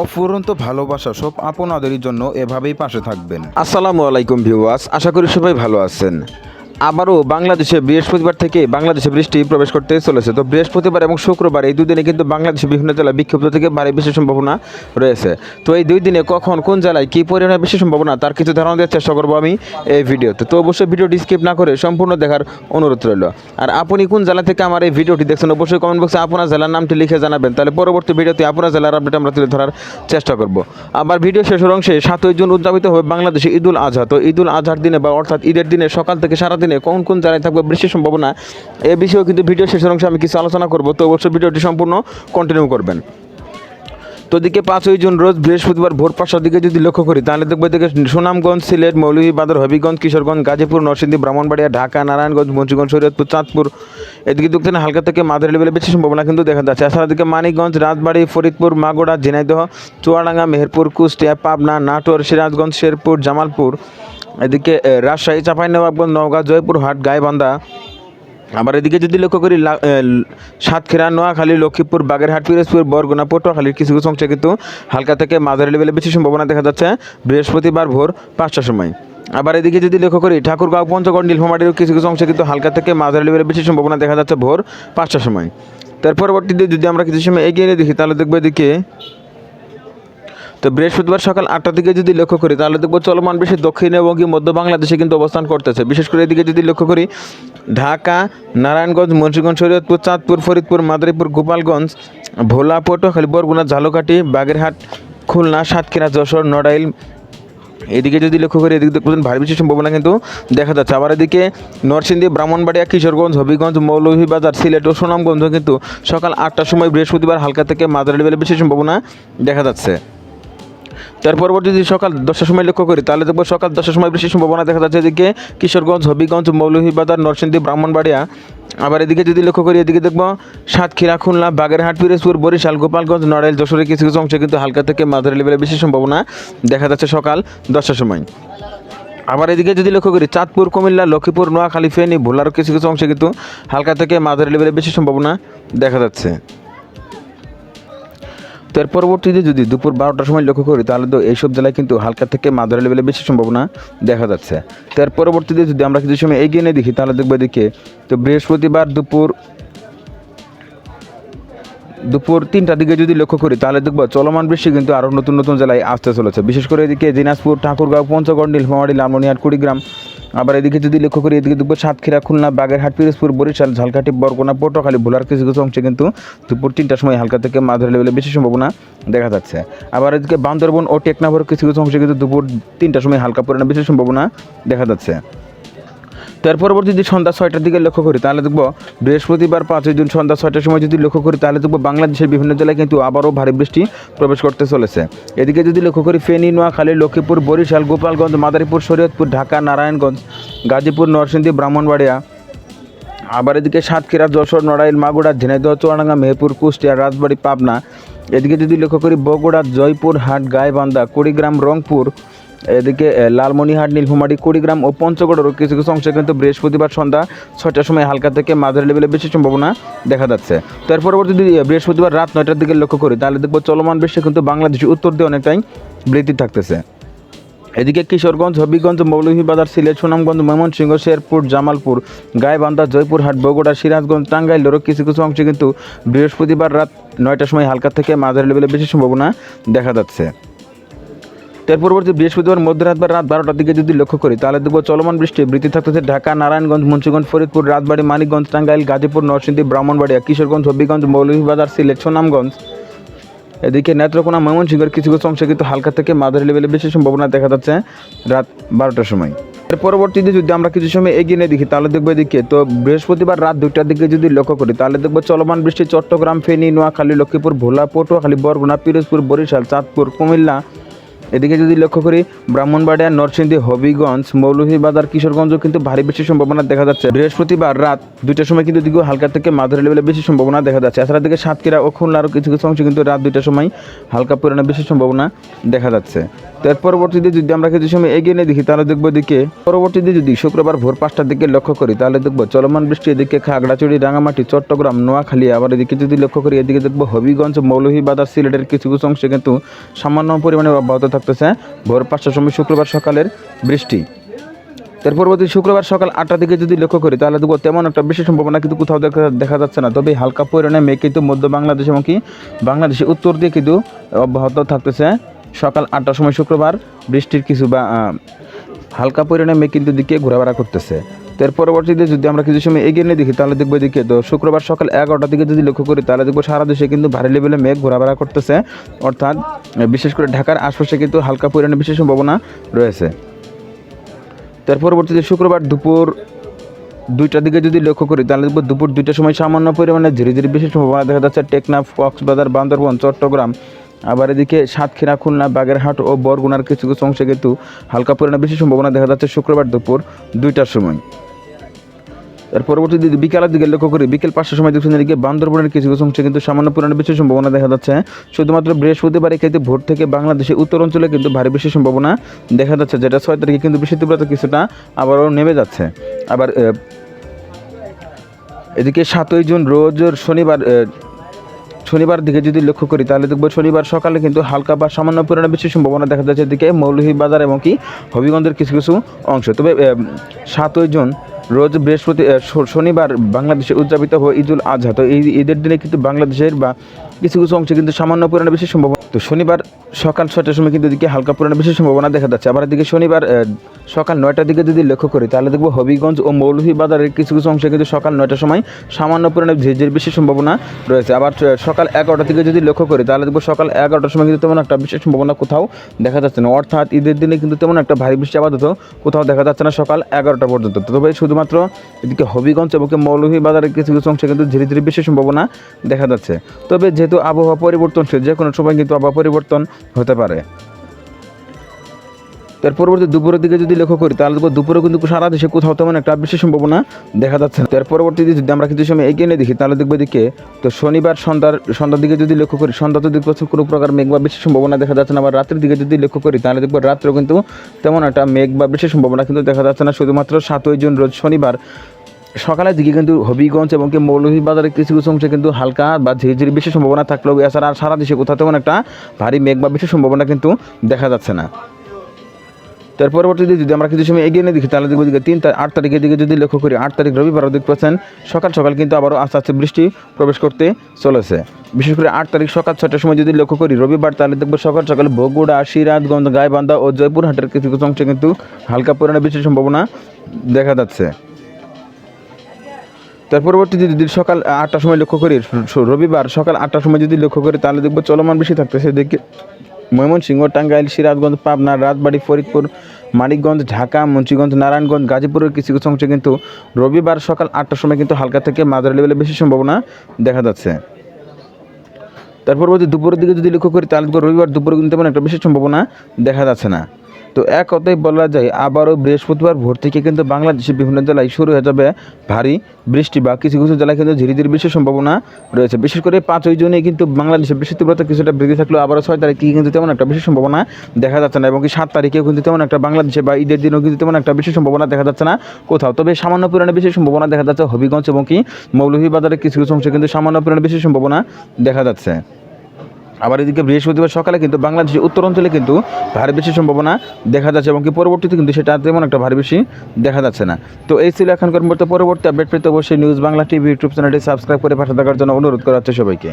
অফুরন্ত ভালোবাসা সব আপনাদেরই জন্য এভাবেই পাশে থাকবেন। আসসালামু আলাইকুম ভিউয়ার্স, আশা করি সবাই ভালো আছেন। আবারও বাংলাদেশে বৃহস্পতিবার থেকে বাংলাদেশে বৃষ্টি প্রবেশ করতে চলেছে। তো বৃহস্পতিবার এবং শুক্রবার এই দুদিনে কিন্তু বাংলাদেশে বিভিন্ন জেলায় বিক্ষিপ্ত থেকে ভারী বৃষ্টির সম্ভাবনা রয়েছে। তো এই দুই দিনে কখন, কোন জেলায় কী পরিমাণে বৃষ্টির সম্ভাবনা, তার কিছু ধারণা দেওয়ার চেষ্টা করব আমি এই ভিডিওতে। তো অবশ্যই ভিডিওটি স্কিপ না করে সম্পূর্ণ দেখার অনুরোধ রইল। আর আপনি কোন জেলা থেকে আমার এই ভিডিওটি দেখছেন, অবশ্যই কমেন্ট বক্সে আপনার জেলার নামটি লিখে জানাবেন। তাহলে পরবর্তী ভিডিওতে আপনার জেলার আপডেট আমরা তুলে ধরার চেষ্টা করব। আবার ভিডিও শেষের অংশে সাতই জুন উদযাপিত হবে বাংলাদেশে ঈদুল আজহা। তো ঈদুল আজহার দিনে বা অর্থাৎ ঈদের দিনে সকাল থেকে সারাদিনে কোন কোন জায়গায় থাকবে বৃষ্টির সম্ভাবনা, এ বিষয়েও কিন্তু ভিডিও শেষের অংশে আমি কিছু আলোচনা করব। তো অবশ্যই ভিডিওটি সম্পূর্ণ কন্টিনিউ করবেন। তো দিকে পাঁচই জুন রোজ বৃহস্পতিবার ভোর পাঁচটার দিকে যদি লক্ষ্য করি, তাহলে দেখব এদিকে সুনামগঞ্জ, সিলেট, মৌলভীবাজার, হবিগঞ্জ, কিশোরগঞ্জ, গাজীপুর, নরসিংদী, ব্রাহ্মণবাড়িয়া, ঢাকা, নারায়ণগঞ্জ, মুন্সিগঞ্জ, শরীয়তপুর, চাঁদপুর, এদিকে দক্ষিণে হালকা থেকে মাঝারি লেভেলে বেশি সম্ভাবনা কিন্তু দেখা যাচ্ছে। এছাড়া দিকে মানিকগঞ্জ, রাজবাড়ি, ফরিদপুর মাগুড়া ঝিনাইদহ, চুয়াডাঙ্গা, মেহেরপুর, কুষ্টিয়া, পাবনা, নাটোর, সিরাজগঞ্জ, শেরপুর, জামালপুর এদিকে রাজশাহী, চাঁপাইনবাবগঞ্জ, নওগাঁ, জয়পুরহাট, গাইবান্ধা। আবার এদিকে যদি লক্ষ্য করি সাতক্ষীরা, নোয়াখালী, লক্ষ্মীপুর, বাগেরহাট, পিরোজপুর, বরগুনা, পটুয়াখালীর কিছু কিছু অংশে কিন্তু হালকা থেকে মাঝারি লেভেলে বেশি সম্ভাবনা দেখা যাচ্ছে বৃহস্পতিবার ভোর পাঁচটার সময়। আবার এদিকে যদি লক্ষ্য করি, ঠাকুরগাঁও পঞ্চগড় নীলফামারীর কিছু কিছু অংশে কিন্তু হালকা থেকে মাঝারি লেভেলে বেশি সম্ভাবনা দেখা যাচ্ছে ভোর পাঁচটার সময়। তার পরবর্তীতে যদি আমরা কিছু সময় এগিয়ে দেখি, তাহলে দেখব এদিকে তো বৃহস্পতিবার সকাল আটটার দিকে যদি লক্ষ্য করি, তাহলে দেখব চলমান বেশি দক্ষিণ এবং কি মধ্য বাংলাদেশে কিন্তু অবস্থান করতেছে। বিশেষ করে এদিকে যদি লক্ষ্য করি, ঢাকা, নারায়ণগঞ্জ, মুন্সিগঞ্জ, শরীয়তপুর, চাঁদপুর, ফরিদপুর, মাদারীপুর, গোপালগঞ্জ ভোলা পটুয়াখালী বরগুনা ঝালকাঠি, বাগেরহাট, খুলনা, সাতক্ষীরা, যশোর, নড়াইল, এদিকে যদি লক্ষ্য করি, এদিকে দেখবেন ভারী বৃষ্টির সম্ভাবনা কিন্তু দেখা যাচ্ছে। আবার এদিকে নরসিংদী, ব্রাহ্মণবাড়িয়া, কিশোরগঞ্জ, হবিগঞ্জ, মৌলভীবাজার, সিলেট ও সুনামগঞ্জ কিন্তু সকাল আটটার সময় বৃহস্পতিবার হালকা থেকে মাঝারি লেভেলে বেশি সম্ভাবনা দেখা যাচ্ছে। তার পরবর্তী যদি সকাল দশটার সময় লক্ষ্য করি, তাহলে দেখব সকাল দশটার সময় বৃষ্টির সম্ভাবনা দেখা যাচ্ছে এদিকে কিশোরগঞ্জ, হবিগঞ্জ, মৌলভীবাজার, নরসিংদী, ব্রাহ্মণবাড়িয়া। আবার এদিকে যদি লক্ষ্য করি, এদিকে দেখব সাতক্ষীরা, খুলনা, বাগেরহাট, পিরোজপুর, বরিশাল, গোপালগঞ্জ, নড়াইল, যশোরের কিছু কিছু অংশে কিন্তু হালকা থেকে মাঝারি লেভেলে বেশি সম্ভাবনা দেখা যাচ্ছে সকাল দশটার সময়। আবার এদিকে যদি লক্ষ্য করি, চাঁদপুর, কুমিল্লা, লক্ষ্মীপুর, নোয়াখালী, ফেনী, ভোলার কিছু কিছু অংশে কিন্তু হালকা থেকে মাঝারি লেভেলে বেশি সম্ভাবনা দেখা যাচ্ছে। তার পরবর্তীতে যদি দুপুর বারোটার সময় লক্ষ্য করি, তাহলে তো এইসব জেলায় কিন্তু হালকা থেকে মাঝারি লেভেলে বেশি সম্ভাবনা দেখা যাচ্ছে। তার পরবর্তীতে যদি আমরা কিছু সময় এগিয়ে নিয়ে দেখি, তাহলে দেখব এদিকে তো বৃহস্পতিবার দুপুর দুপুর তিনটার দিকে যদি লক্ষ্য করি, তাহলে দেখব চলমান বৃষ্টি কিন্তু আরও নতুন নতুন জেলায় আসতে চলেছে। বিশেষ করে এদিকে দিনাজপুর, ঠাকুরগাঁও, পঞ্চগড়, নীলফামারী, লালমনিহাট, কুড়িগ্রাম আবার এদিকে যদি লক্ষ্য করি, এদিকে দুপুর সাতক্ষীরা, খুলনা, বাগেরহাট, পিরোজপুর, বরিশাল, ঝালকাঠি, বরগুনা, পটুয়াখালী, ভোলার কিছু কিছু অংশে কিন্তু দুপুর তিনটার সময় হালকা থেকে মাঝারি লেভেলে বেশি সম্ভাবনা দেখা যাচ্ছে। আবার এদিকে বান্দরবন ও টেকনাভর কিছু কিছু অংশে কিন্তু দুপুর তিনটার সময় হালকা পরিমাণে বেশি সম্ভাবনা দেখা যাচ্ছে। তার যদি সন্ধ্যা ছয়টার দিকে লক্ষ্য করি, তাহলে দেখব বৃহস্পতিবার পাঁচই জুন সন্ধ্যা ছয়টার সময় যদি লক্ষ্য করি, তাহলে দেখব বাংলাদেশের বিভিন্ন জেলায় কিন্তু আবারও ভারী বৃষ্টি প্রবেশ করতে চলেছে। এদিকে যদি লক্ষ্য করি, ফেনী, নোয়াখালী, লক্ষ্মীপুর, বরিশাল, গোপালগঞ্জ, মাদারীপুর, শরীয়তপুর, ঢাকা, নারায়ণগঞ্জ, গাজীপুর, নরসিংদী, ব্রাহ্মণবাড়িয়া, আবার এদিকে সাতক্ষীরা, যশোর, নড়াইল মাগুড়া ঝিনাইদহ, চুয়াডাঙ্গা, মেহেরপুর, কুষ্টিয়া, রাজবাড়ী, পাবনা। এদিকে যদি লক্ষ্য করি, বগুড়া, জয়পুর, হাট, গাইবান্ধা, কুড়িগ্রাম, রংপুর এদিকে লালমনিহাট নীলফামারী, কুড়িগ্রাম ও পঞ্চগড়েরও কিছু কিছু অংশে কিন্তু বৃহস্পতিবার সন্ধ্যা ছয়টার সময় হালকা থেকে মাঝারি লেভেলে বেশি সম্ভাবনা দেখা যাচ্ছে। তার পরবর্তী যদি বৃহস্পতিবার রাত নয়টার দিকে লক্ষ্য করি, তাহলে দেখব চলমান বৃষ্টি কিন্তু বাংলাদেশের উত্তর দিয়ে অনেকটাই বৃদ্ধি থাকতেছে। এদিকে কিশোরগঞ্জ, হবিগঞ্জ, মৌলভীবাজার, সিলেট, সুনামগঞ্জ, ময়মনসিংহ, শেরপুর, জামালপুর, গাইবান্ধা জয়পুরহাট বগুড়া, সিরাজগঞ্জ, টাঙ্গাইলেরও কিছু কিছু অংশে কিন্তু বৃহস্পতিবার রাত নয়টার সময় হালকা থেকে মাঝারি লেভেলে বেশি সম্ভাবনা দেখা যাচ্ছে। তার পরবর্তী বৃহস্পতিবার মধ্যরাত বা রাত বারোটার দিকে যদি লক্ষ্য করি, তাহলে দেখব চলমান বৃষ্টি। বৃদ্ধি থাকতেছে ঢাকা, নারায়ণগঞ্জ, মুন্সিগঞ্জ, ফরিদপুর রাজবাড়ী মানিকগঞ্জ, টাঙ্গাইল, গাজীপুর, নরসিংদী, ব্রাহ্মণবাড়িয়া, কিশোরগঞ্জ, হবিগঞ্জ, মৌলভীবাজার, সিলেট, সুনামগঞ্জ। এদিকে নেত্রকোনা, ময়মনসিংহের কিছু কিছু অংশে কিন্তু হালকা থেকে মাঝারি লেভেলে বেশি সম্ভাবনা দেখা যাচ্ছে রাত বারোটার সময়। এর পরবর্তীতে যদি আমরা কিছু সময় এগিয়ে নিয়ে দেখি, তাহলে দেখব এদিকে, তো বৃহস্পতিবার রাত দুইটার দিকে যদি লক্ষ্য করি, তাহলে দেখব চলমান বৃষ্টি চট্টগ্রাম, ফেনী, নোয়াখালী, লক্ষ্মীপুর, ভোলা, পটুয়াখালী, বরগুনা, পিরোজপুর, বরিশাল, চাঁদপুর, কুমিল্লা এদিকে যদি লক্ষ্য করি, ব্রাহ্মণবাড়িয়া, নরসিংদী, হবিগঞ্জ মৌলভীবাজার কিশোরগঞ্জও কিন্তু ভারী বেশি সম্ভাবনা দেখা যাচ্ছে। বৃহস্পতিবার রাত দুইটার সময় কিন্তু দিকেও হালকা থেকে মাঝারি লেভেলে বেশি সম্ভাবনা দেখা যাচ্ছে। এছাড়া দিকে সাতক্ষীরা ও খুলনারও কিছু কিছু অংশে কিন্তু রাত দুইটার সময় হালকা পরিমাণে বেশি সম্ভাবনা দেখা যাচ্ছে। তার পরবর্তীতে যদি আমরা কিছু সময় এগিয়ে নিয়ে দেখি, তাহলে দেখব দিকে পরবর্তীতে যদি শুক্রবার ভোর পাঁচটার দিকে লক্ষ্য করি, তাহলে দেখব চলমান বৃষ্টি এদিকে খাগড়াছড়ি, রাঙামাটি, চট্টগ্রাম, নোয়াখালী, আবার এদিকে যদি লক্ষ্য করি, এদিকে দেখব হবিগঞ্জ মৌলভীবাজার সিলেটের কিছু কিছু অংশে কিন্তু সামান্য পরিমাণে অব্যাহত থাকতেছে ভোর পাঁচটার সময় শুক্রবার সকালের বৃষ্টি। এর পরবর্তী শুক্রবার সকাল আটটার দিকে যদি লক্ষ্য করি, তাহলে দেখব তেমন একটা বেশি সম্ভাবনা কিন্তু কোথাও দেখা দেখা যাচ্ছে না। তবে হালকা পরিমাণে মেঘ কিন্তু মধ্য বাংলাদেশ এবং কি বাংলাদেশের উত্তর দিয়ে কিন্তু অব্যাহত থাকতেছে। সকাল আটটার সময় শুক্রবার বৃষ্টির কিছু বা হালকা পরিমাণে মেঘ কিন্তু দিকে ঘোরাফেরা করতেছে। তো এর পরবর্তীতে যদি আমরা কিছু সময় এগিয়ে নিয়ে দেখি, তাহলে দেখব এদিকে তো শুক্রবার সকাল এগারোটার দিকে যদি লক্ষ্য করি, তাহলে দেখব সারা দেশে কিন্তু ভারী লেভেলে মেঘ ঘোরাফেরা করতেছে। অর্থাৎ বিশেষ করে ঢাকার আশপাশে কিন্তু হালকা পরিমাণে বিশেষ সম্ভাবনা রয়েছে। তার পরবর্তীতে শুক্রবার দুপুর দুইটার দিকে যদি লক্ষ্য করি, তাহলে দেখব দুপুর দুইটার সময় সামান্য পরিমাণে ধীরে ধীরে বিশেষ সম্ভাবনা দেখা যাচ্ছে। টেকনাফ, কক্সবাজার, বান্দরবন, চট্টগ্রাম আবার এদিকে সাতক্ষীরা, খুলনা, বাগেরহাট ও বরগুনার কিছু কিছু অংশে কিন্তু হালকা পরিমাণে বেশি সম্ভাবনা দেখা যাচ্ছে শুক্রবার দুপুর দুইটার সময়। এর পরবর্তী যদি বিকালের দিকে লক্ষ্য করি, বিকেল পাঁচটার সময় দেখছেন এদিকে বান্দরবনের কিছু কিছু অংশে কিন্তু সামান্য পরিমাণে বেশি সম্ভাবনা দেখা যাচ্ছে। শুধুমাত্র বৃহস্পতিবার কিন্তু ভোর থেকে বাংলাদেশের উত্তর অঞ্চলে কিন্তু ভারী বেশি সম্ভাবনা দেখা যাচ্ছে, যেটা ছয় তারিখে কিন্তু বেশি তীব্রতা কিছুটা আবারও নেমে যাচ্ছে। আবার এদিকে সাতই জুন, রোজ শনিবার শনিবার দিকে যদি লক্ষ্য করি, তাহলে দেখব শনিবার সকালে কিন্তু হালকা বা সামান্য পরিমাণে বেশি সম্ভাবনা দেখা যাচ্ছে। এদিকে মৌলভীবাজার এবং কি হবিগঞ্জের কিছু কিছু অংশ। তবে সাতই জুন রোজ বৃহস্পতি শনিবার বাংলাদেশে উদযাপিত হয় ঈদুল আজহা। তো এই ঈদের দিনে কিন্তু বাংলাদেশের বা কিছু কিছু অংশে কিন্তু সামান্য পরিমাণে বেশি সম্ভাবনা। তো শনিবার সকাল ছয়টার সময় কিন্তু এদিকে হালকা পরিমাণে বেশি সম্ভাবনা দেখা যাচ্ছে। আবার এদিকে শনিবার সকাল নয়টার দিকে যদি লক্ষ্য করি, তাহলে দেখব হবিগঞ্জ ও মৌলভীবাজারের কিছু কিছু অংশে কিন্তু সকাল নয়টার সময় সামান্য পরিমাণে ঝিরঝির বেশি সম্ভাবনা রয়েছে। আবার সকাল এগারোটার দিকে যদি লক্ষ্য করি, তাহলে দেখব সকাল এগারোটার সময় কিন্তু তেমন একটা বিশেষ সম্ভাবনা কোথাও দেখা যাচ্ছে না। অর্থাৎ ঈদের দিনে কিন্তু তেমন একটা ভারী বৃষ্টি আপাতত কোথাও দেখা যাচ্ছে না সকাল এগারোটা পর্যন্ত। তবে শুধুমাত্র এদিকে হবিগঞ্জ এবং মৌলভীবাজারের কিছু কিছু অংশে কিন্তু ধীরে ধীরে বেশি সম্ভাবনা দেখা যাচ্ছে। তবে যেহেতু আবহাওয়া পরিবর্তনশীল যে কোনো সময় কিন্তু আবহাওয়া পরিবর্তন হতে পারে। তার পরবর্তী দুপুরের দিকে যদি লক্ষ্য করি, তাহলে দেখব দুপুরে কিন্তু সারা দেশে কোথাও তেমন একটা বেশি সম্ভাবনা দেখা যাচ্ছে না। তার পরবর্তীতে যদি আমরা কিছু সময় এগিয়ে নিয়ে দেখি, তাহলে দেখব দিকে তো শনিবার সন্ধ্যার সন্ধ্যার দিকে যদি লক্ষ্য করি, সন্ধ্যা তো দেখব কোনো প্রকার মেঘ বা বেশি সম্ভাবনা দেখা যাচ্ছে না, আবার রাতের দিকে যদি লক্ষ্য করি, তাহলে দেখব রাত্রেও কিন্তু তেমন একটা মেঘ বা বেশি সম্ভাবনা কিন্তু দেখা যাচ্ছে না। শুধুমাত্র সাতই জুন, রোজ শনিবার সকালের দিকে কিন্তু হবিগঞ্জ এবং কি মৌলভীবাজারের কিছু কিছু অংশে কিন্তু হালকা বা ঝিরিঝিরি বেশি সম্ভাবনা থাকলেও এছাড়া আর সারা দেশে কোথাও তেমন একটা ভারী মেঘ বা বেশি সম্ভাবনা কিন্তু দেখা যাচ্ছে না। তার পরবর্তীতে যদি আমরা কিছু সময় এগিয়ে নিয়ে দেখি, তাহলে দেখব দিকে তিন আট তারিখের দিকে যদি লক্ষ্য করি, আট তারিখ রবিবারও দেখতে পাচ্ছেন সকাল সকাল কিন্তু আবারও আস্তে আস্তে বৃষ্টি প্রবেশ করতে চলেছে। বিশেষ করে আট তারিখ সকাল ছটার সময় যদি লক্ষ্য করি, রবিবার তাহলে দেখব সকাল সকাল বগুড়া, সিরাজগঞ্জ, গাইবান্ধা ও জয়পুরহাটের কিছু কিছু অংশে কিন্তু হালকা পরিমাণে বৃষ্টির সম্ভাবনা দেখা যাচ্ছে। তার পরবর্তীতে যদি সকাল আটটার সময় লক্ষ্য করি রবিবার সকাল আটটার সময় যদি লক্ষ্য করি, তাহলে দেখব চলমান বেশি থাকতেছে। দেখে, ময়মনসিংহ, টাঙ্গাইল, সিরাজগঞ্জ, পাবনা রাজবাড়ী ফরিদপুর, মানিকগঞ্জ, ঢাকা, মুন্সিগঞ্জ, নারায়ণগঞ্জ, গাজীপুরের কিছু কিছু অংশে কিন্তু রবিবার সকাল আটটার সময় কিন্তু হালকা থেকে মাঝারি লেভেলে বেশি সম্ভাবনা দেখা যাচ্ছে। তার পরবর্তী দুপুরের দিকে যদি লক্ষ্য করি, তাহলে রবিবার দুপুরে কিন্তু একটা বেশি সম্ভাবনা দেখা যাচ্ছে না। তো এক কথায় বলা যায়, আবারও বৃহস্পতিবার ভোর থেকে কিন্তু বাংলাদেশের বিভিন্ন জেলায় শুরু হয়ে যাবে ভারী বৃষ্টি বা কিছু কিছু জেলায় কিন্তু ধীরে বৃষ্টির সম্ভাবনা রয়েছে। বিশেষ করে পাঁচই জুনে কিন্তু বাংলাদেশের বৃষ্টি তীব্রতা কিছুটা বৃদ্ধি থাকলেও আবারও ছয় তারিখে কিন্তু তেমন একটা বেশি সম্ভাবনা দেখা যাচ্ছে না এবং কি সাত তারিখেও কিন্তু তেমন একটা বাংলাদেশে বা ঈদের দিনেও কিন্তু তেমন একটা বেশি সম্ভাবনা দেখা যাচ্ছে না কোথাও। তবে সামান্য পরিমাণে বেশি সম্ভাবনা দেখা যাচ্ছে হবিগঞ্জ এবং কি মৌলভীবাজারের কিছু কিছু অংশে কিন্তু সামান্য পরিমাণে বেশি সম্ভাবনা দেখা যাচ্ছে। আবার এদিকে বৃহস্পতিবার সকালে কিন্তু বাংলাদেশের উত্তর অঞ্চলে কিন্তু ভারী বৃষ্টির সম্ভাবনা দেখা যাচ্ছে এবং কি পরবর্তীতে কিন্তু সেটা তেমন একটা ভারী বেশি দেখা যাচ্ছে না। তো এই ছিল এখনকার মতো পরবর্তী আপডেট পেতে অবশ্যই নিউজ বাংলা টিভি ইউটিউব চ্যানেলটি সাবস্ক্রাইব করে পাশে থাকার জন্য অনুরোধ করা হচ্ছে সবাইকে।